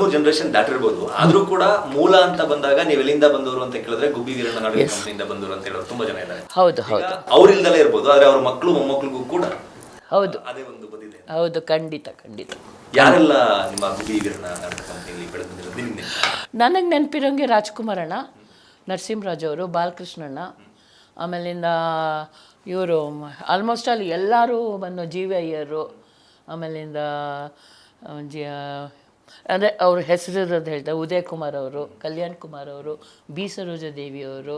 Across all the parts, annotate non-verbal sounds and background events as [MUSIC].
ಮೂರು ಜನರೇಷನ್ ದಾಟಿರ್ಬೋದು. ಆದ್ರೂ ಕೂಡ ಮೂಲ ಅಂತ ಬಂದಾಗ ನೀವು ಎಲ್ಲಿಂದ ಬಂದವರು ಅಂತ ಕೇಳಿದ್ರೆ ಗುಬ್ಬಿ ವೀರಣ್ಣ ನಾಟಕ ಕಂಪನಿಯಿಂದ ಬಂದವರು ಅಂತ ಹೇಳೋರು ತುಂಬಾ ಜನ ಇದ್ದಾರೆ. ಹೌದು ಹೌದು. ಅವ್ರಿಲ್ದಲೇ ಇರ್ಬೋದು ಆದ್ರೆ ಅವ್ರ ಮಕ್ಕಳು ಮೊಮ್ಮಕ್ಕಳಿಗೂ ಕೂಡ ಹೌದು. ಅದೇ ಒಂದು ಬಂದಿದೆ ಹೌದು ಖಂಡಿತ ಖಂಡಿತ. ಯಾರೆಲ್ಲ ನಿಮ್ಮ ಗುಬ್ಬಿ ವೀರಣ್ಣ ನಾಟಕ ಕಂಪನಿಯಲ್ಲಿ ಬೆಳೆದು ಬಂದಿರೋದು ನಿಮ್ಗೆ ನನಗೆ ನೆನಪಿರೋಂಗೆ ರಾಜ್ಕುಮಾರಣ್ಣ ನರಸಿಂಹರಾಜ್ ಅವರು ಬಾಲಕೃಷ್ಣಣ್ಣ ಆಮೇಲಿಂದ ಇವರು ಆಲ್ಮೋಸ್ಟ್ ಅಲ್ಲಿ ಎಲ್ಲರೂ ಬಂದು ಜಿ ವಿ ಅಯ್ಯರು ಆಮೇಲಿಂದ ಜಿ ಅಂದರೆ ಅವ್ರ ಹೆಸರಿರೋದು ಹೇಳ್ತಾರೆ ಉದಯ್ ಕುಮಾರ್ ಅವರು ಕಲ್ಯಾಣ್ ಕುಮಾರ್ ಅವರು ಬಿ ಸರೋಜ ದೇವಿಯವರು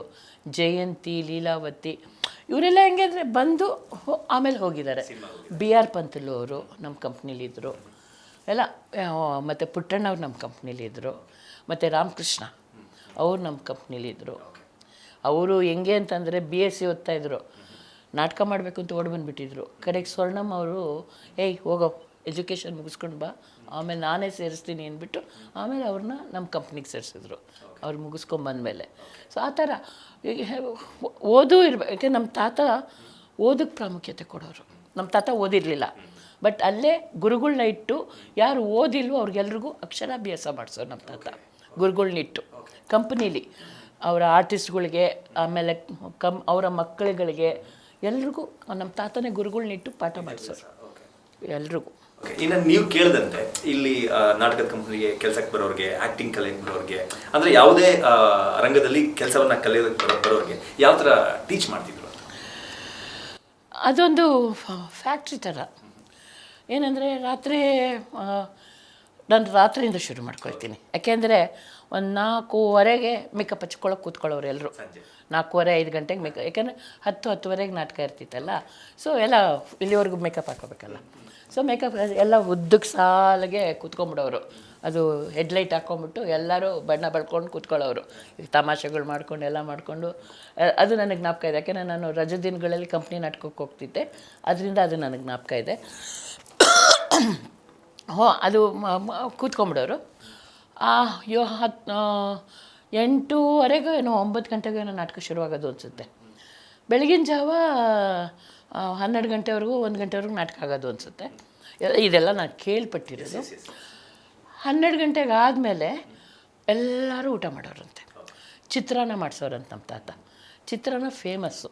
ಜಯಂತಿ ಲೀಲಾವತಿ ಇವರೆಲ್ಲ ಹೆಂಗೆ ಅಂದರೆ ಬಂದು ಹೋ- ಆಮೇಲೆ ಹೋಗಿದ್ದಾರೆ. ಬಿ ಆರ್ ಪಂತಲು ಅವರು ನಮ್ಮ ಕಂಪ್ನಿಲಿದ್ದರು ಎಲ್ಲ ಮತ್ತು ಪುಟ್ಟಣ್ಣವ್ರು ನಮ್ಮ ಕಂಪ್ನಿಲಿದ್ದರು ಮತ್ತು ರಾಮಕೃಷ್ಣ ಅವರು ನಮ್ಮ ಕಂಪ್ನಿಲಿದ್ದರು ಅವರು ಹೆಂಗೆ ಅಂತಂದರೆ ಬಿ ಎಸ್ ಸಿ ಓದ್ತಾಯಿದ್ರು ನಾಟಕ ಮಾಡಬೇಕು ಅಂತ ಓಡಿ ಬಂದುಬಿಟ್ಟಿದ್ರು. ಕಡೆಗೆ ಸ್ವರ್ಣಮ್ ಅವರು ಏಯ್ ಹೋಗೋ ಎಜುಕೇಷನ್ ಮುಗಿಸ್ಕೊಂಡು ಬಾ ಆಮೇಲೆ ನಾನೇ ಸೇರಿಸ್ತೀನಿ ಅಂದ್ಬಿಟ್ಟು ಆಮೇಲೆ ಅವ್ರನ್ನ ನಮ್ಮ ಕಂಪ್ನಿಗೆ ಸೇರಿಸಿದ್ರು. ಅವ್ರು ಮುಗಿಸ್ಕೊಂಬಂದಮೇಲೆ. ಸೊ ಆ ಥರ ಓದು ಇರ್ಬೇಕು ಯಾಕೆ ನಮ್ಮ ತಾತ ಓದಕ್ಕೆ ಪ್ರಾಮುಖ್ಯತೆ ಕೊಡೋರು. ನಮ್ಮ ತಾತ ಓದಿರಲಿಲ್ಲ. ಬಟ್ ಅಲ್ಲೇ ಗುರುಗಳನ್ನ ಇಟ್ಟು ಯಾರು ಓದಿಲ್ವೋ ಅವ್ರಿಗೆಲ್ರಿಗೂ ಅಕ್ಷರಾಭ್ಯಾಸ ಮಾಡಿಸೋರು ನಮ್ಮ ತಾತ. ಗುರುಗಳನ್ನಿಟ್ಟು ಕಂಪ್ನೀಲಿ ಅವರ ಆರ್ಟಿಸ್ಟ್ಗಳಿಗೆ ಆಮೇಲೆ ಕಮ್, ಅವರ ಮಕ್ಕಳುಗಳಿಗೆ ಎಲ್ರಿಗೂ ನಮ್ಮ ತಾತನೇ ಗುರುಗಳನ್ನಿಟ್ಟು ಪಾಠ ಮಾಡಿಸೋರು. ಎಲ್ರಿಗೂ. ಇನ್ನು ನೀವು ಕೇಳಿದಂತೆ ಇಲ್ಲಿ ನಾಟಕದ ಕಂಪನಿಗೆ ಕೆಲಸಕ್ಕೆ ಬರೋರಿಗೆ ಆಕ್ಟಿಂಗ್ ಕಲಿಯಕ್ಕೆ ಬರೋರಿಗೆ, ಅಂದರೆ ಯಾವುದೇ ರಂಗದಲ್ಲಿ ಕೆಲಸವನ್ನು ಕಲಿಯೋದಕ್ಕೆ ಬರೋ, ಬರೋರಿಗೆ ಯಾವ ಥರ ಟೀಚ್ ಮಾಡ್ತಿದ್ರು ಅದೊಂದು ಫ್ಯಾಕ್ಟ್ರಿ ಥರ ಏನಂದರೆ ರಾತ್ರಿ ನಾನು ರಾತ್ರಿಯಿಂದ ಶುರು ಮಾಡ್ಕೊಳ್ತೀನಿ. ಯಾಕೆಂದರೆ ಒಂದು ನಾಲ್ಕೂವರೆಗೆ ಮೇಕಪ್ ಹಚ್ಕೊಳ್ಳೋಕೆ ಕೂತ್ಕೊಳ್ಳೋರು ಎಲ್ಲರೂ ನಾಲ್ಕೂವರೆ ಐದು ಗಂಟೆಗೆ ಮೇಕಪ್ ಯಾಕಂದರೆ ಹತ್ತು ಹತ್ತುವರೆಗೆ ನಾಟಕ ಇರ್ತಿತ್ತಲ್ಲ. ಸೊ ಎಲ್ಲ ಇಲ್ಲಿವರೆಗೂ ಮೇಕಪ್ ಹಾಕೋಬೇಕಲ್ಲ. ಸೊ ಮೇಕಪ್ ಎಲ್ಲ ಉದ್ದಕ್ಕೆ ಸಾಲಿಗೆ ಕೂತ್ಕೊಂಬಿಡೋರು. ಅದು ಹೆಡ್ಲೈಟ್ ಹಾಕ್ಕೊಂಬಿಟ್ಟು ಎಲ್ಲರೂ ಬಣ್ಣ ಬಳ್ಕೊಂಡು ಕೂತ್ಕೊಳ್ಳೋರು. ಈ ತಮಾಷೆಗಳು ಮಾಡ್ಕೊಂಡು ಎಲ್ಲ ಮಾಡಿಕೊಂಡು. ಅದು ನನಗೆ ಜ್ಞಾಪಕ ಇದೆ. ಯಾಕೆಂದರೆ ನಾನು ರಜೆ ದಿನಗಳಲ್ಲಿ ಕಂಪ್ನಿ ನಾಟಕಕ್ಕೆ ಹೋಗ್ತಿದ್ದೆ. ಅದರಿಂದ ಅದು ನನಗೆ ಜ್ಞಾಪಕ ಇದೆ. [COUGHS] ಹೋ ಅದು ಕೂತ್ಕೊಂಬಿಡೋರು. ಆ ಯೋ ಹತ್ತು ಎಂಟೂವರೆಗೂ ಏನೋ ಒಂಬತ್ತು ಗಂಟೆಗೂ ಏನೋ ನಾಟಕ ಶುರುವಾಗೋದು ಅನಿಸುತ್ತೆ. ಬೆಳಗಿನ ಜಾವ ಹನ್ನೆರಡು ಗಂಟೆವರೆಗೂ ಒಂದು ಗಂಟೆವರೆಗೂ ನಾಟಕ ಆಗೋದು ಅನಿಸುತ್ತೆ. ಇದೆಲ್ಲ ನಾನು ಕೇಳ್ಪಟ್ಟಿರೋದು. ಹನ್ನೆರಡು ಗಂಟೆಗೆ ಆದಮೇಲೆ ಎಲ್ಲರೂ ಊಟ ಮಾಡೋರಂತೆ. ಚಿತ್ರಾನ್ನ ಮಾಡಿಸೋರಂತ ನಮ್ಮ ತಾತ. ಚಿತ್ರಾನ್ನ ಫೇಮಸ್ಸು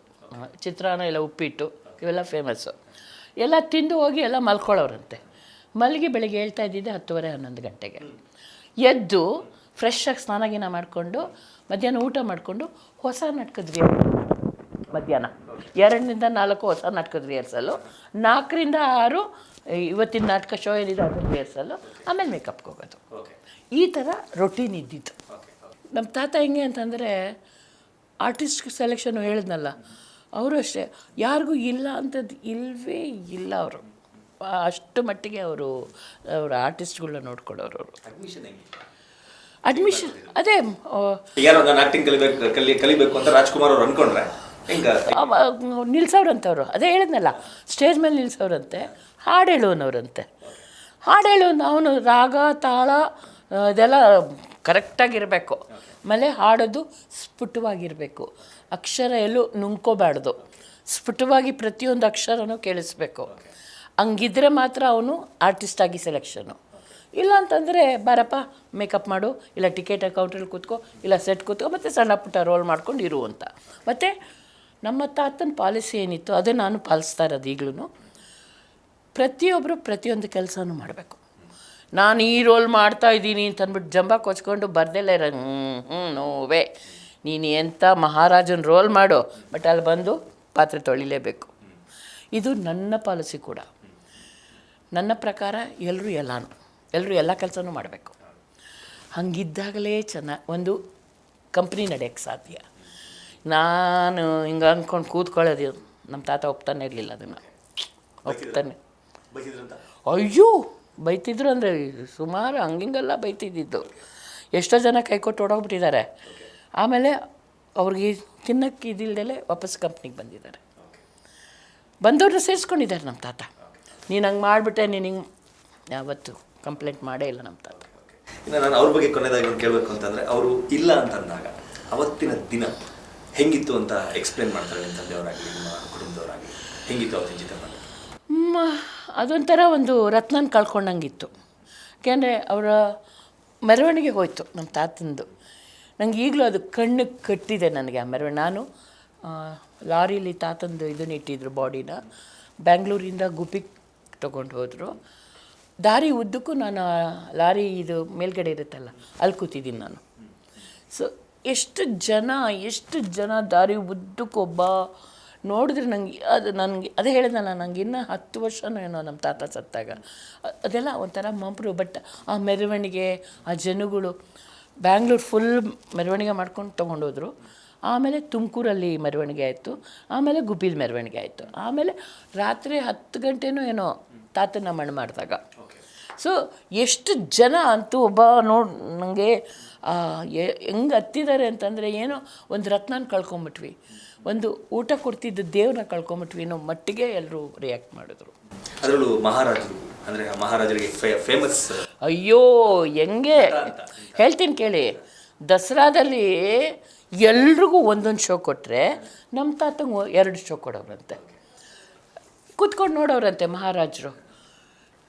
ಚಿತ್ರಾನ್ನ ಇಲ್ಲ ಉಪ್ಪಿಟ್ಟು ಇವೆಲ್ಲ ಫೇಮಸ್ಸು ಎಲ್ಲ ತಿಂದು ಹೋಗಿ ಎಲ್ಲ ಮಲ್ಕೊಳ್ಳೋರಂತೆ ಮಲಗಿ ಬೆಳಗ್ಗೆ ಹೇಳ್ತಾ ಇದ್ದಿದ್ದೆ ಹತ್ತುವರೆ ಹನ್ನೊಂದು ಗಂಟೆಗೆ. ಎದ್ದು ಫ್ರೆಶ್ ಆಗಿ ಸ್ನಾನ ಗೀನ ಮಾಡಿಕೊಂಡು ಮಧ್ಯಾಹ್ನ ಊಟ ಮಾಡಿಕೊಂಡು ಹೊಸ ನಾಟಕದ ರಿಹರ್ಸಲ್ ಮಧ್ಯಾಹ್ನ. ಎರಡರಿಂದ ನಾಲ್ಕು ಹೊಸ ನಾಟಕದ ರಿಹರ್ಸಲು ನಾಲ್ಕರಿಂದ ಆರು ಇವತ್ತಿನ ನಾಟಕ ಶೋ ಏನಿದೆ ಅದನ್ನು ರಿಹರ್ಸಲು ಆಮೇಲೆ ಮೇಕಪ್ಗೆ ಹೋಗೋದು. ಈ ಥರ ರೊಟೀನ್ ಇದ್ದಿತ್ತು ನಮ್ಮ ತಾತ ಹೆಂಗೆ ಅಂತಂದರೆ ಆರ್ಟಿಸ್ಟ್ ಸೆಲೆಕ್ಷನ್ ಹೇಳಿದ್ನಲ್ಲ ಅವರು ಅಷ್ಟೇ. ಯಾರಿಗೂ ಇಲ್ಲ ಅಂಥದ್ದು ಇಲ್ಲವೇ ಇಲ್ಲ ಅವರು. ಅಷ್ಟು ಮಟ್ಟಿಗೆ ಅವರು ಅವರ ಆರ್ಟಿಸ್ಟ್ಗಳನ್ನ ನೋಡ್ಕೊಳ್ಳೋರು ಅವರು. ಅಡ್ಮಿಷನ್ ಅದೇ ಕಲಿಬೇಕು ಕಲಿ ಕಲಿಬೇಕು ಅಂತ ರಾಜ್ಕುಮಾರ್ ಅವ್ರು ಅನ್ಕೊಂಡ್ರೆ ನಿಲ್ಸವ್ರಂತವ್ರು ಅದೇ ಹೇಳಿದ್ನಲ್ಲ ಸ್ಟೇಜ್ ಮೇಲೆ ನಿಲ್ಸವ್ರಂತೆ ಹಾಡು ಹೇಳುವನವ್ರಂತೆ ಹಾಡು ಹೇಳುವನು ಅವನು ರಾಗ ತಾಳ ಇದೆಲ್ಲ ಕರೆಕ್ಟಾಗಿರಬೇಕು. ಆಮೇಲೆ ಹಾಡೋದು ಸ್ಫುಟವಾಗಿರಬೇಕು. ಅಕ್ಷರ ಎಲ್ಲೂ ನುಂಗ್ಕೋಬಾರ್ದು. ಸ್ಫುಟವಾಗಿ ಪ್ರತಿಯೊಂದು ಅಕ್ಷರನೂ ಕೇಳಿಸ್ಬೇಕು. ಹಂಗಿದ್ರೆ ಮಾತ್ರ ಅವನು ಆರ್ಟಿಸ್ಟಾಗಿ ಸೆಲೆಕ್ಷನು ಇಲ್ಲ ಅಂತಂದರೆ, ಬಾರಪ್ಪ ಮೇಕಪ್ ಮಾಡು, ಇಲ್ಲ ಟಿಕೆಟ್ ಅಕೌಂಟಲ್ಲಿ ಕೂತ್ಕೋ, ಇಲ್ಲ ಸೆಟ್ ಕೂತ್ಕೋ, ಮತ್ತು ಸಣ್ಣ ಪುಟ್ಟ ರೋಲ್ ಮಾಡ್ಕೊಂಡು ಇರು ಅಂತ. ಮತ್ತು ನಮ್ಮ ತಾತನ ಪಾಲಿಸಿ ಏನಿತ್ತು ಅದೇ ನಾನು ಪಾಲಿಸ್ತಾ ಇರೋದು ಈಗಲೂ ಪ್ರತಿಯೊಬ್ಬರು ಪ್ರತಿಯೊಂದು ಕೆಲಸನೂ ಮಾಡಬೇಕು. ನಾನು ಈ ರೋಲ್ ಮಾಡ್ತಾ ಇದ್ದೀನಿ ಅಂತಂದ್ಬಿಟ್ಟು ಜಂಬ ಕೊಚ್ಕೊಂಡು ಬರ್ದೆಲ್ಲ ಇರೋ ಹ್ಞೂ ನೋವೇ. ನೀನು ಎಂಥ ಮಹಾರಾಜನ ರೋಲ್ ಮಾಡು ಬಟ್ ಅಲ್ಲಿ ಬಂದು ಪಾತ್ರೆ ತೊಳಿಲೇಬೇಕು. ಇದು ನನ್ನ ಪಾಲಿಸಿ ಕೂಡ. ನನ್ನ ಪ್ರಕಾರ ಎಲ್ಲರೂ ಎಲ್ಲಾನು ಎಲ್ಲರೂ ಎಲ್ಲ ಕೆಲಸನೂ ಮಾಡಬೇಕು. ಹಂಗಿದ್ದಾಗಲೇ ಚೆನ್ನಾಗಿ ಒಂದು ಕಂಪ್ನಿ ನಡೆಯೋಕ್ಕೆ ಸಾಧ್ಯ. ನಾನು ಹಿಂಗೆ ಅಂದ್ಕೊಂಡು ಕೂತ್ಕೊಳ್ಳೋದು ನಮ್ಮ ತಾತ ಒಪ್ತಾನೆ ಇರಲಿಲ್ಲ ಅದನ್ನು. ಒಪ್ತಾನೆ. ಅಯ್ಯೋ! ಬೈತಿದ್ರು ಅಂದರೆ ಸುಮಾರು ಹಂಗಿಂಗೆಲ್ಲ ಬೈತಿದ್ದಿದ್ದು. ಎಷ್ಟೋ ಜನ ಕೈ ಕೊಟ್ಟು ಓಡೋಗ್ಬಿಟ್ಟಿದ್ದಾರೆ. ಆಮೇಲೆ ಅವ್ರಿಗೆ ತಿನ್ನೋಕ್ಕೆ ಇದಿಲ್ದಲೆ ವಾಪಸ್ ಕಂಪ್ನಿಗೆ ಬಂದಿದ್ದಾರೆ. ಬಂದವ್ರನ್ನ ಸೇರಿಸ್ಕೊಂಡಿದ್ದಾರೆ ನಮ್ಮ ತಾತ. ನೀನು ಹಂಗೆ ಮಾಡಿಬಿಟ್ಟೆ ನೀನು ಹಿಂಗೆ ಯಾವತ್ತು ಕಂಪ್ಲೇಂಟ್ ಮಾಡೇ ಇಲ್ಲ ನಮ್ಮ ತಾತ. ಇನ್ನು ನಾನು ಅವ್ರ ಬಗ್ಗೆ ಕೊನೆಯದಾಗಿ ಒಂದು ಕೇಳಬೇಕು ಅಂತಂದರೆ ಅವರು ಇಲ್ಲ ಅಂತ ಅಂದಾಗ ಅವತ್ತಿನ ದಿನ ಹೆಂಗಿತ್ತು ಅಂತ ಎಕ್ಸ್ಪ್ಲೇನ್ ಮಾಡ್ತಾರೆ ನಿಮ್ಮ ತಂದೆಯವರಾಗಲಿ ನಿಮ್ಮ ಕುಟುಂಬದವರಾಗಲಿ? ಹೆಂಗಿತ್ತು ಅವತ್ತಿನ ಚಿತ್ರಣ ಅದೊಂಥರ ಒಂದು ರತ್ನನ ಕಳ್ಕೊಂಡಂಗಿತ್ತು. ಯಾಕೆಂದರೆ ಅವರ ಮೆರವಣಿಗೆ ಹೋಯ್ತು ನಮ್ಮ ತಾತಂದು. ನಂಗೆ ಈಗಲೂ ಅದು ಕಣ್ಣು ಕಟ್ಟಿದೆ ನನಗೆ ಆ ಮೆರವಣಿಗೆ. ನಾನು ಲಾರಿಲಿ ಲಾರೀಲಿ ತಾತಂದು ಇದನ್ನ ಇಟ್ಟಿದ್ರು ಬಾಡಿನ. ಬ್ಯಾಂಗ್ಳೂರಿಂದ ಗುಪಿಗೆ ತೊಗೊಂಡು ಹೋದರು. ದಾರಿ ಉದ್ದಕ್ಕೂ ನಾನು ಲಾರಿ ಇದು ಮೇಲ್ಗಡೆ ಇರುತ್ತಲ್ಲ, ಅಲ್ಲಿ ಕೂತಿದ್ದೀನಿ ನಾನು. ಸೊ ಎಷ್ಟು ಜನ ಎಷ್ಟು ಜನ ದಾರಿ ಉದ್ದಕ್ಕೊಬ್ಬ ನೋಡಿದ್ರೆ ನನಗೆ ಅದು ನನಗೆ, ಅದೇ ಹೇಳಿದ್ನಲ್ಲ ನನಗೆ ಇನ್ನೂ ಹತ್ತು ವರ್ಷನೋ ಏನೋ ನಮ್ಮ ತಾತ ಸತ್ತಾಗ. ಅದೆಲ್ಲ ಒಂಥರ ಮಂಪರು ಬಟ್ ಆ ಮೆರವಣಿಗೆ, ಆ ಜನಗಳು, ಬ್ಯಾಂಗ್ಳೂರು ಫುಲ್ ಮೆರವಣಿಗೆ ಮಾಡ್ಕೊಂಡು ತೊಗೊಂಡೋದ್ರು ಆಮೇಲೆ ತುಮಕೂರಲ್ಲಿ ಮೆರವಣಿಗೆ ಆಯಿತು. ಆಮೇಲೆ ಗುಬ್ಬಿದ ಮೆರವಣಿಗೆ ಆಯಿತು. ಆಮೇಲೆ ರಾತ್ರಿ ಹತ್ತು ಗಂಟೆನೂ ಏನೋ ತಾತನ ಮಣ್ಣು ಮಾಡಿದಾಗ. ಸೊ ಎಷ್ಟು ಜನ ಅಂತೂ ಒಬ್ಬ ನೋಡಿ ನನಗೆ ಹೆಂಗೆ ಹತ್ತಿದ್ದಾರೆ ಅಂತಂದರೆ ಏನೋ ಒಂದು ರತ್ನನ ಕಳ್ಕೊಂಬಿಟ್ವಿ. ಒಂದು ಊಟ ಕೊಡ್ತಿದ್ದ ದೇವ್ರನ್ನ ಕಳ್ಕೊಂಬಿಟ್ವಿ ಅನ್ನೋ ಮಟ್ಟಿಗೆ ಎಲ್ಲರೂ ರಿಯಾಕ್ಟ್ ಮಾಡಿದ್ರು. ಅದರಲ್ಲೂ ಮಹಾರಾಜರು ಅಂದರೆ ಮಹಾರಾಜರಿಗೆ ಫೇಮಸ್ ಅಯ್ಯೋ ಹೆಂಗೆ? ಹೇಳ್ತೀನಿ ಕೇಳಿ. ದಸರಾದಲ್ಲಿ ಎಲ್ರಿಗೂ ಒಂದೊಂದು ಶೋ ಕೊಟ್ಟರೆ ನಮ್ಮ ತಾತಂಗೆ ಎರಡು ಶೋ ಕೊಡೋರಂತೆ. ಕೂತ್ಕೊಂಡು ನೋಡೋರಂತೆ ಮಹಾರಾಜರು.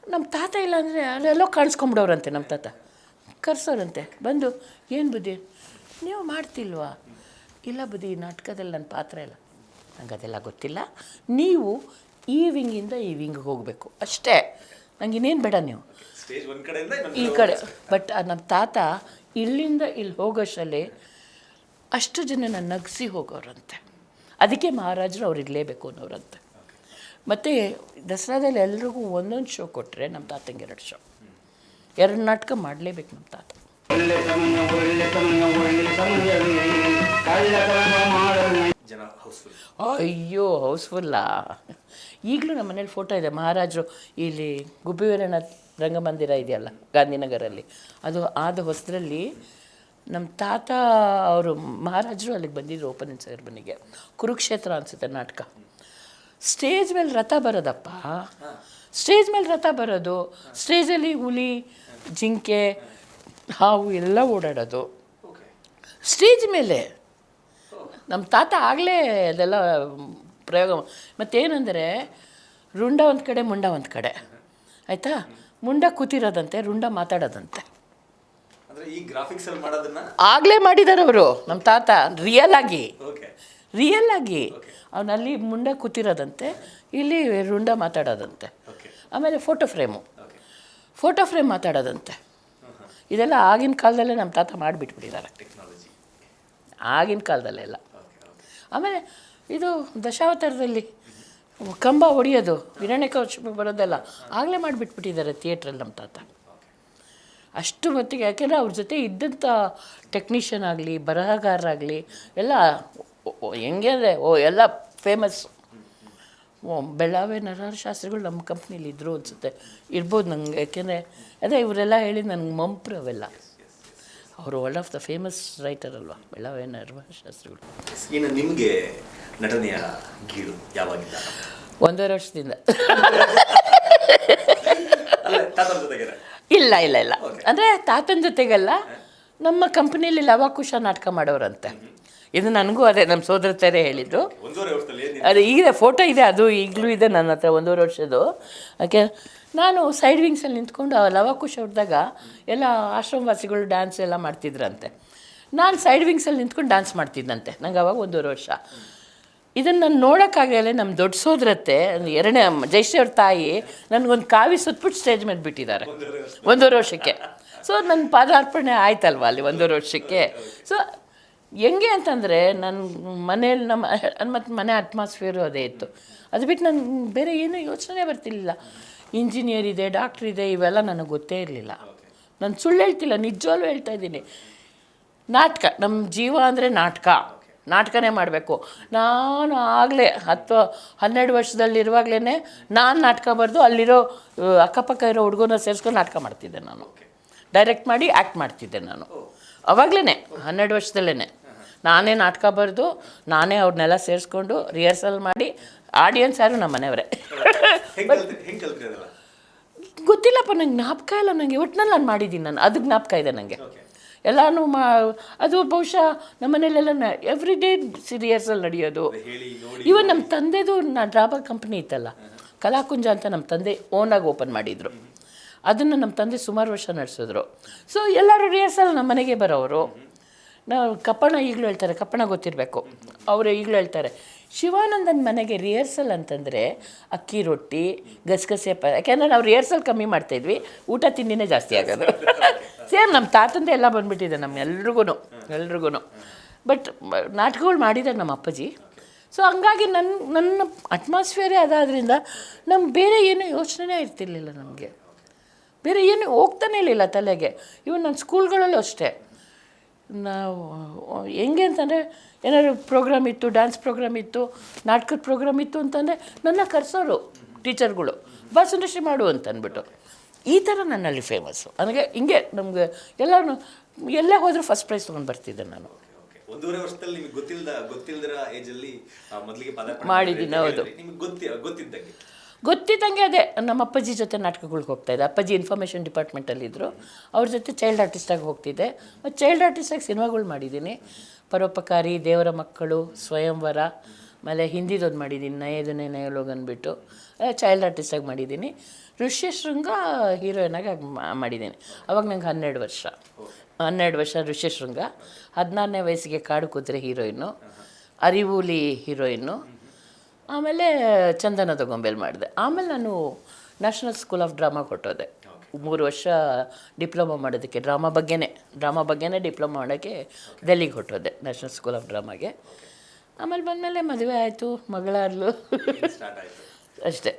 ನಮ್ಮ ತಾತ ಇಲ್ಲ ಅಂದರೆ ಅಲ್ಲೆಲ್ಲೋ ಕಾಣಿಸ್ಕೊಂಬಿಡೋರಂತೆ ನಮ್ಮ ತಾತ. ಕರ್ಸೋರಂತೆ. ಬಂದು ಏನು ಬುದ್ಧಿ? ನೀವು ಮಾಡ್ತಿಲ್ವಾ? ಇಲ್ಲ ಬುದ್ಧಿ ಈ ನಾಟಕದಲ್ಲಿ ನನ್ನ ಪಾತ್ರ ಇಲ್ಲ. ನಂಗೆ ಅದೆಲ್ಲ ಗೊತ್ತಿಲ್ಲ. ನೀವು ಈ ವಿಂಗಿಂದ ಈ ವಿಂಗ್ಗೆ ಹೋಗಬೇಕು. ಅಷ್ಟೇ. ನಂಗೆ ಇನ್ನೇನು ಬೇಡ ನೀವು. ಈ ಕಡೆ ಬಟ್ ನಮ್ಮ ತಾತ ಇಲ್ಲಿಂದ ಇಲ್ಲಿ ಹೋಗೋಷ್ಟರಲ್ಲಿ ಅಷ್ಟು ಜನ ನಗಿಸಿ ಹೋಗೋರಂತೆ. ಅದಕ್ಕೆ ಮಹಾರಾಜರು ಅವ್ರು ಇರಲೇಬೇಕು ಅನ್ನೋರಂತೆ. ಮತ್ತು ದಸರಾದಲ್ಲಿ ಎಲ್ರಿಗೂ ಒಂದೊಂದು ಶೋ ಕೊಟ್ಟರೆ ನಮ್ಮ ತಾತಂಗೆ ಎರಡು ಶೋ ಎರಡು ನಾಟಕ ಮಾಡಲೇಬೇಕು ನಮ್ಮ ತಾತ. ಅಯ್ಯೋ, ಹೌಸ್ಫುಲ್ಲಾ? ಈಗಲೂ ನಮ್ಮ ಮನೇಲಿ ಫೋಟೋ ಇದೆ. ಮಹಾರಾಜರು ಇಲ್ಲಿ ಗುಬ್ಬಿವೀರಣ್ಣ ರಂಗಮಂದಿರ ಇದೆಯಲ್ಲ, ಗಾಂಧಿನಗರಲ್ಲಿ. ಅದು ಆದ ಹೊಸದ್ರಲ್ಲಿ ನಮ್ಮ ತಾತ ಅವರು, ಮಹಾರಾಜರು ಅಲ್ಲಿಗೆ ಬಂದಿದ್ರು ಓಪನಿಂಗ್ ಸೆರೆಮನಿಗೆ ಕುರುಕ್ಷೇತ್ರ ಅನಿಸುತ್ತೆ ನಾಟಕ. ಸ್ಟೇಜ್ ಮೇಲೆ ರಥ ಬರೋದಪ್ಪ. ಸ್ಟೇಜ್ ಮೇಲೆ ರಥ ಬರೋದು ಸ್ಟೇಜಲ್ಲಿ ಹುಲಿ ಜಿಂಕೆ ಹಾವು ಎಲ್ಲ ಓಡಾಡೋದು. ಸ್ಟೇಜ್ ಮೇಲೆ ನಮ್ಮ ತಾತ ಆಗಲೇ ಅದೆಲ್ಲ ಪ್ರಯೋಗ ಮತ್ತೇನೆಂದರೆ ರುಂಡ ಒಂದು ಕಡೆ ಮುಂಡ ಒಂದು ಕಡೆ. ಆಯಿತಾ? ಮುಂಡ ಕೂತಿರೋದಂತೆ ರುಂಡ ಮಾತಾಡೋದಂತೆ. ಅಂದ್ರೆ ಈ ಗ್ರಾಫಿಕ್ಸ್ ಅಲ್ಲಿ ಮಾಡೋದನ್ನ? ಆಗಲೇ ಮಾಡಿದ್ದಾರೆ ಅವರು ನಮ್ಮ ತಾತ ರಿಯಲ್ ಆಗಿ. ಓಕೆ ರಿಯಲ್ ಆಗಿ ಅವನಲ್ಲಿ ಮುಂಡ ಕೂತಿರೋದಂತೆ ಇಲ್ಲಿ ರುಂಡ ಮಾತಾಡೋದಂತೆ. ಆಮೇಲೆ ಫೋಟೋ ಫ್ರೇಮು ಫೋಟೋ ಫ್ರೇಮ್ ಮಾತಾಡೋದಂತೆ. ಇದೆಲ್ಲ ಆಗಿನ ಕಾಲದಲ್ಲೇ ನಮ್ಮ ತಾತ ಮಾಡಿಬಿಟ್ಬಿಟ್ಟಿದ್ದಾರೆ. ಟೆಕ್ನಾಲಜಿ ಆಗಿನ ಕಾಲದಲ್ಲೆಲ್ಲ ಆಮೇಲೆ ಇದು ದಶಾವತಾರದಲ್ಲಿ ಕಂಬ ಹೊಡೆಯೋದು ಹಿರಣ್ಯಕಶಿಪು ಬರೋದೆಲ್ಲ ಆಗಲೇ ಮಾಡಿಬಿಟ್ಬಿಟ್ಟಿದ್ದಾರೆ ಥಿಯೇಟ್ರಲ್ಲಿ ನಮ್ಮ ತಾತ. ಅಷ್ಟು ಮಟ್ಟಿಗೆ ಯಾಕೆಂದರೆ ಅವ್ರ ಜೊತೆ ಇದ್ದಂಥ ಟೆಕ್ನಿಷಿಯನ್ ಆಗಲಿ ಬರಹಗಾರರಾಗಲಿ ಎಲ್ಲ ಹೆಂಗೆ ಅಂದರೆ ಓ ಎಲ್ಲ ಫೇಮಸ್ ಓ ಬೆಳ್ಳಾವೆ ನರಹರ ಶಾಸ್ತ್ರಿಗಳು ನಮ್ಮ ಕಂಪ್ನೀಲಿ ಇದ್ದರು ಅನಿಸುತ್ತೆ. ಇರ್ಬೋದು ನಂಗೆ ಯಾಕೆಂದರೆ ಅದೇ ಇವರೆಲ್ಲ ಹೇಳಿ ನನಗೆ ಮಂಪ್ರು ಅವೆಲ್ಲ. ಅವರು one of the famous writer ಅಲ್ವಾ ಬೆಳ್ಳಾವೆ ನರಹರ ಶಾಸ್ತ್ರಿಗಳು. ಇನ್ನು ನಿಮಗೆ ನಟನೆಯ ಗೀಳು ಯಾವಾಗಿಲ್ಲ ಒಂದೂವರೆ ವರ್ಷದಿಂದ. ಇಲ್ಲ ಇಲ್ಲ ಇಲ್ಲ. ಅಂದರೆ ತಾತನ ಜೊತೆಗೆಲ್ಲ ನಮ್ಮ ಕಂಪ್ನಿಯಲ್ಲಿ ಲವಾಕುಶ ನಾಟಕ ಮಾಡೋರಂತೆ. ಇದು ನನಗೂ ಅದೇ ನಮ್ಮ ಸೋದರತೆಯರೇ ಹೇಳಿದ್ದು ಅದೇ ಈಗ ಫೋಟೋ ಇದೆ ಅದು ಈಗಲೂ ಇದೆ ನನ್ನ ಹತ್ರ ಒಂದೂವರೆ ವರ್ಷದ್ದು. ಓಕೆ ನಾನು ಸೈಡ್ ವಿಂಗ್ಸಲ್ಲಿ ನಿಂತ್ಕೊಂಡು ಆ ಲವಾಕುಶ ಹೊಡೆದಾಗ ಎಲ್ಲ ಆಶ್ರಮವಾಸಿಗಳು ಡ್ಯಾನ್ಸ್ ಎಲ್ಲ ಮಾಡ್ತಿದ್ರಂತೆ. ನಾನು ಸೈಡ್ ವಿಂಗ್ಸಲ್ಲಿ ನಿಂತ್ಕೊಂಡು ಡ್ಯಾನ್ಸ್ ಮಾಡ್ತಿದ್ದಂತೆ ನಂಗೆ ಅವಾಗ ಒಂದೂವರೆ ವರ್ಷ. ಇದನ್ನು ನಾನು ನೋಡೋಕ್ಕಾಗಲೇ ನಮ್ಮ ದೊಡ್ಡ ಸೋದರತ್ತೆ ಎರಡನೇ ಜಯಶ್ರೀ ಅವ್ರ ತಾಯಿ ನನಗೊಂದು ಕಾವಿ ಸುತ್ಬಿಟ್ಟು ಸ್ಟೇಜ್ ಮೇಲೆ ಬಿಟ್ಟಿದ್ದಾರೆ. ಒಂದೂವರೆ ವರ್ಷಕ್ಕೆ. ಸೊ ನನ್ನ ಪಾದಾರ್ಪಣೆ ಆಯ್ತಲ್ವ ಅಲ್ಲಿ ಒಂದೂವರೆ ವರ್ಷಕ್ಕೆ? ಸೊ ಹೆಂಗೆ ಅಂತಂದರೆ ನನ್ನ ಮನೇಲಿ ನಮ್ಮ ಮತ್ತು ಮನೆ ಅಟ್ಮಾಸ್ಫಿಯರು ಅದೇ ಇತ್ತು. ಅದು ಬಿಟ್ಟು ನಾನು ಬೇರೆ ಏನೂ ಯೋಚನೆ ಬರ್ತಿರ್ಲಿಲ್ಲ. ಇಂಜಿನಿಯರ್ ಇದೆ ಡಾಕ್ಟ್ರ್ ಇದೆ, ಇವೆಲ್ಲ ನನಗೆ ಗೊತ್ತೇ ಇರಲಿಲ್ಲ. ನಾನು ಸುಳ್ಳು ಹೇಳ್ತಿಲ್ಲ, ನಿಜವಾಗ್ಲೂ ಹೇಳ್ತಾ ಇದ್ದೀನಿ. ನಾಟಕ ನಮ್ಮ ಜೀವ ಅಂದರೆ ನಾಟಕ. ನಾಟಕನೇ ಮಾಡಬೇಕು. ನಾನು ಆಗಲೇ ಹತ್ತು, ಹನ್ನೆರಡು ವರ್ಷದಲ್ಲಿರುವಾಗಲೇ ನಾನು ನಾಟಕ ಬರೆದು ಅಲ್ಲಿರೋ ಅಕ್ಕಪಕ್ಕ ಇರೋ ಹುಡುಗನ ಸೇರಿಸ್ಕೊಂಡು ನಾಟಕ ಮಾಡ್ತಿದ್ದೆ ನಾನು. ಡೈರೆಕ್ಟ್ ಮಾಡಿ ಆ್ಯಕ್ಟ್ ಮಾಡ್ತಿದ್ದೆ ನಾನು. ಅವಾಗಲೇ ಹನ್ನೆರಡು ವರ್ಷದಲ್ಲೇ ನಾನೇ ನಾಟಕ ಬರೆದು ನಾನೇ ಅವ್ರನ್ನೆಲ್ಲ ಸೇರಿಸ್ಕೊಂಡು ರಿಹರ್ಸಲ್ ಮಾಡಿ ಆಡಿಯನ್ಸ್ ಯಾರು ನಮ್ಮ ಮನೆಯವರೇ? ಗೊತ್ತಿಲ್ಲಪ್ಪ ನಂಗೆ ಜ್ಞಾಪಕ ಇಲ್ಲ ನನಗೆ ಒಟ್ಟಿನಲ್ಲಿ ನಾನು ಮಾಡಿದ್ದೀನಿ ನಾನು. ಅದು ಜ್ಞಾಪಕ ಇದೆ ನನಗೆ ಎಲ್ಲನೂ ಮಾ ಅದು ಬಹುಶಃ ನಮ್ಮ ಮನೇಲೆಲ್ಲ ಎವ್ರಿ ಡೇ ರಿಹರ್ಸಲ್ ನಡೆಯೋದು. ಇವನ್ ನಮ್ಮ ತಂದೆದು ನಾ ಡ್ರಾಬರ್ ಕಂಪ್ನಿ ಇತ್ತಲ್ಲ ಕಲಾಕುಂಜ ಅಂತ ನಮ್ಮ ತಂದೆ ಓನಾಗಿ ಓಪನ್ ಮಾಡಿದರು. ಅದನ್ನು ನಮ್ಮ ತಂದೆ ಸುಮಾರು ವರ್ಷ ನಡೆಸಿದ್ರು. ಸೊ ಎಲ್ಲರೂ ರಿಹರ್ಸಲ್ ನಮ್ಮ ಮನೆಗೆ ಬರೋರು ನಾವು ಕಪ್ಪಣ ಈಗಲೂ ಹೇಳ್ತಾರೆ ಕಪ್ಪಣ ಗೊತ್ತಿರಬೇಕು. ಅವರು ಈಗಲೂ ಹೇಳ್ತಾರೆ, ಶಿವಾನಂದನ ಮನೆಗೆ ರಿಹರ್ಸಲ್ ಅಂತಂದರೆ ಅಕ್ಕಿ ರೊಟ್ಟಿ, ಗಸಗಸೆ ಪ, ಯಾಕೆಂದರೆ ನಾವು ರಿಹರ್ಸಲ್ ಕಮ್ಮಿ ಮಾಡ್ತಾಯಿದ್ವಿ ಊಟ ತಿಂಡಿನೇ ಜಾಸ್ತಿ ಆಗೋದು. ಸೇಮ್ ನಮ್ಮ ತಾತಂದೆ ಎಲ್ಲ ಬಂದುಬಿಟ್ಟಿದೆ ನಮ್ಮ ಎಲ್ರಿಗೂ ಎಲ್ರಿಗೂ ಬಟ್ ನಾಟಕಗಳು ಮಾಡಿದ್ದಾರೆ ನಮ್ಮ ಅಪ್ಪಾಜಿ. ಸೊ ಹಂಗಾಗಿ ನನ್ನ ನನ್ನ ಅಟ್ಮಾಸ್ಫಿಯರೇ ಅದಾದ್ರಿಂದ ನಮ್ಗೆ ಬೇರೆ ಏನೂ ಯೋಚನೆ ಇರ್ತಿರ್ಲಿಲ್ಲ ನಮಗೆ. ಬೇರೆ ಏನು ಹೋಗ್ತಾನೇ ಇರಲಿಲ್ಲ ತಲೆಗೆ. ಇವನ್ ನನ್ನ ಸ್ಕೂಲ್ಗಳಲ್ಲೂ ಅಷ್ಟೇ. ನಾವು ಹೆಂಗೆ ಅಂತಂದರೆ ಏನಾದ್ರು ಪ್ರೋಗ್ರಾಮ್ ಇತ್ತು ಡ್ಯಾನ್ಸ್ ಪ್ರೋಗ್ರಾಮ್ ಇತ್ತು ನಾಟಕದ ಪ್ರೋಗ್ರಾಮ್ ಇತ್ತು ಅಂತಂದರೆ ನನ್ನ ಕರೆಸೋರು ಟೀಚರ್ಗಳು ಬಾ ಇಂಡಸ್ಟ್ರಿ ಮಾಡು ಅಂತ ಅಂದ್ಬಿಟ್ಟು ಈ ಥರ ನನ್ನಲ್ಲಿ ಫೇಮಸ್ಸು ನನಗೆ ಹಿಂಗೆ ನಮಗೆ ಎಲ್ಲರೂ ಎಲ್ಲೇ ಹೋದರೂ ಫಸ್ಟ್ ಪ್ರೈಸ್ ತೊಗೊಂಡು ಬರ್ತಿದ್ದೆ ನಾನು. ಒಂದೂವರೆ ವರ್ಷದಲ್ಲಿ ನಿಮಗೆ ಗೊತ್ತಿಲ್ಲದ ಗೊತ್ತಿಲ್ಲದಿರ ಏಜ್ ಅಲ್ಲಿ ಮೊದಲಿಗೆ ಮಾಡಿದ್ದೀನಿ, ಹೌದು. ನಿಮಗೆ ಗೊತ್ತಿ ಗೊತ್ತಿದ್ದಂಗೆ. ಗೊತ್ತಿದ್ದಂಗೆ ಅದೇ, ನಮ್ಮ ಅಪ್ಪಾಜಿ ಜೊತೆ ನಾಟಕಗಳ್ಗೆ ಹೋಗ್ತಾಯಿದ್ದೆ ಅಪ್ಪಾಜಿ ಇನ್ಫಾರ್ಮೇಷನ್ ಡಿಪಾರ್ಟ್ಮೆಂಟಲ್ಲಿದ್ದರು ಅವ್ರ ಜೊತೆ ಚೈಲ್ಡ್ ಆರ್ಟಿಸ್ಟಾಗಿ ಹೋಗ್ತಿದ್ದೆ. ಮತ್ತು ಚೈಲ್ಡ್ ಆರ್ಟಿಸ್ಟಾಗಿ ಸಿನಿಮಾಗಳು ಮಾಡಿದ್ದೀನಿ. ಪರೋಪಕಾರಿ, ದೇವರ ಮಕ್ಕಳು, ಸ್ವಯಂವರ, ಆಮೇಲೆ ಹಿಂದಿದೊಂದು ಮಾಡಿದ್ದೀನಿ, ನಯದನೇ ನಯಲೋಗ್ ಅಂದ್ಬಿಟ್ಟು ಚೈಲ್ಡ್ ಆರ್ಟಿಸ್ಟಾಗಿ ಮಾಡಿದ್ದೀನಿ. ಋಷ್ಯಶೃಂಗ ಹೀರೋಯಿನಾಗಿ ಆಗಿ ಮಾಡಿದ್ದೀನಿ. ಅವಾಗ ನಂಗೆ ಹನ್ನೆರಡು ವರ್ಷ. ಹನ್ನೆರಡು ವರ್ಷ ಋಷ್ಯಶೃಂಗ. ಹದಿನಾರನೇ ವಯಸ್ಸಿಗೆ ಕಾಡು ಕುದುರೆ ಹೀರೋಯಿನ್ನು ಅರಿವೂಲಿ ಹೀರೋಯಿನ್ನು ಆಮೇಲೆ ಚಂದನ ತಗೊಂಬೇಲಿ ಮಾಡಿದೆ. ಆಮೇಲೆ ನಾನು ನ್ಯಾಷನಲ್ ಸ್ಕೂಲ್ ಆಫ್ ಡ್ರಾಮಾ ಕೊಟ್ಟೋದೆ. ಮೂರು ವರ್ಷ ಡಿಪ್ಲೊಮಾ ಮಾಡೋದಕ್ಕೆ ಡ್ರಾಮಾ ಬಗ್ಗೆನೇ ಡ್ರಾಮಾ ಬಗ್ಗೆನೇ ಡಿಪ್ಲೊಮಾ ಮಾಡೋಕ್ಕೆ ಡೆಲ್ಲಿಗೆ ಹೊಟ್ಟೋದೆ ನ್ಯಾಷನಲ್ ಸ್ಕೂಲ್ ಆಫ್ ಡ್ರಾಮಾಗೆ ಆಮೇಲೆ ಬಂದಮೇಲೆ ಮದುವೆ ಆಯಿತು ಮಗಳಾದ್ಲು. ಅಷ್ಟೇ.